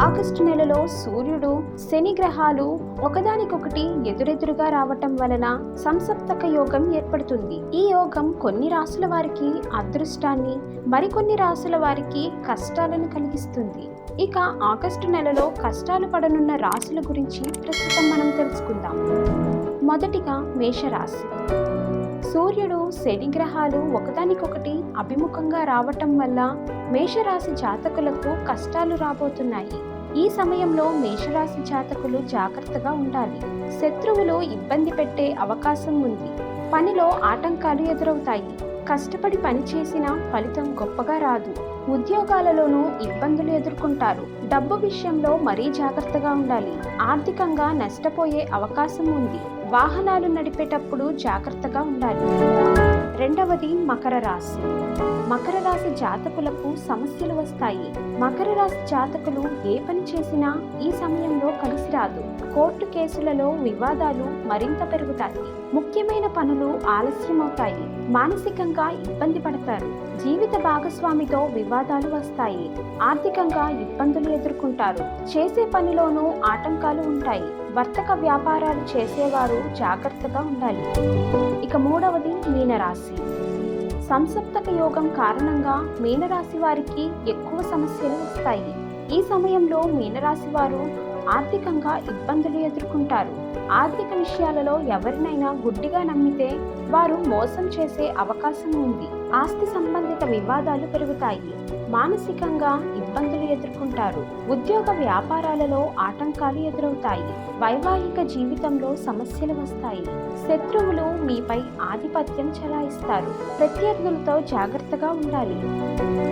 August నెలలో సూర్యుడు శని గ్రహాలు ఒకదానికొకటి ఎదురెదురుగా రావటం వలన సంసప్తక యోగం ఏర్పడుతుంది. ఈ యోగం కొన్ని రాసుల వారికి అదృష్టాన్ని మరికొన్ని రాసుల వారికి కష్టాలను కలిగిస్తుంది. ఇక ఆగస్టు నెలలో కష్టాలు పడనున్న రాశుల గురించి ప్రస్తుతం మనం తెలుసుకుందాం. మొదటిగా మేషరాశి. సూర్యుడు శని గ్రహాలు ఒకదానికొకటి అభిముఖంగా రావటం వల్ల మేషరాశి జాతకులకు కష్టాలు రాబోతున్నాయి. ఈ సమయంలో మేషరాశి జాతకులు జాగ్రత్తగా ఉండాలి. శత్రువులు ఇబ్బంది పెట్టే అవకాశం ఉంది. పనిలో ఆటంకాలు ఎదురవుతాయి. కష్టపడి పనిచేసిన ఫలితం గొప్పగా రాదు. ఉద్యోగాలలోనూ ఇబ్బందులు ఎదుర్కొంటారు. డబ్బు విషయంలో మరీ జాగ్రత్తగా ఉండాలి. ఆర్థికంగా నష్టపోయే అవకాశం ఉంది. వాహనాలు నడిపేటప్పుడు జాగ్రత్తగా ఉండాలి. రెండవది మకర రాశి. మకర రాశి జాతకులకు సమస్యలు వస్తాయి. మకర రాశి జాతకులు ఏ పని చేసినా ఈ సమయంలో కలిసి రాదు. కోర్టు కేసులలో వివాదాలు మరింత పెరుగుతాయి. ముఖ్యమైన పనులు ఆలస్యమవుతాయి. మానసికంగా ఇబ్బంది పడతారు. జీవిత భాగస్వామితో వివాదాలు వస్తాయి. ఆర్థికంగా ఇబ్బందులు ఎదుర్కొంటారు. చేసే పనిలోనూ ఆటంకాలు ఉంటాయి. వర్తక వ్యాపారాలు చేసేవారు జాగ్రత్తగా ఉండాలి. ఇక మూడవది మీనరాశి. సంసప్తక యోగం కారణంగా మీనరాశి వారికి ఎక్కువ సమస్యలు వస్తాయి. ఈ సమయంలో మీనరాశి వారు ఆర్థికంగా ఇబ్బందులు ఎదుర్కొంటారు. ఆర్థిక విషయాలలో ఎవరినైనా గుడ్డిగా నమ్మితే వారు మోసం చేసే అవకాశం ఉంది. ఆస్తి సంబంధిత వివాదాలు పెరుగుతాయి. మానసికంగా ఇబ్బందులు ఎదుర్కొంటారు. ఉద్యోగ వ్యాపారాలలో ఆటంకాలు ఎదురవుతాయి. వైవాహిక జీవితంలో సమస్యలు వస్తాయి. శత్రువులు మీపై ఆధిపత్యం చెలాయిస్తారు. ప్రత్యర్థులతో జాగ్రత్తగా ఉండాలి.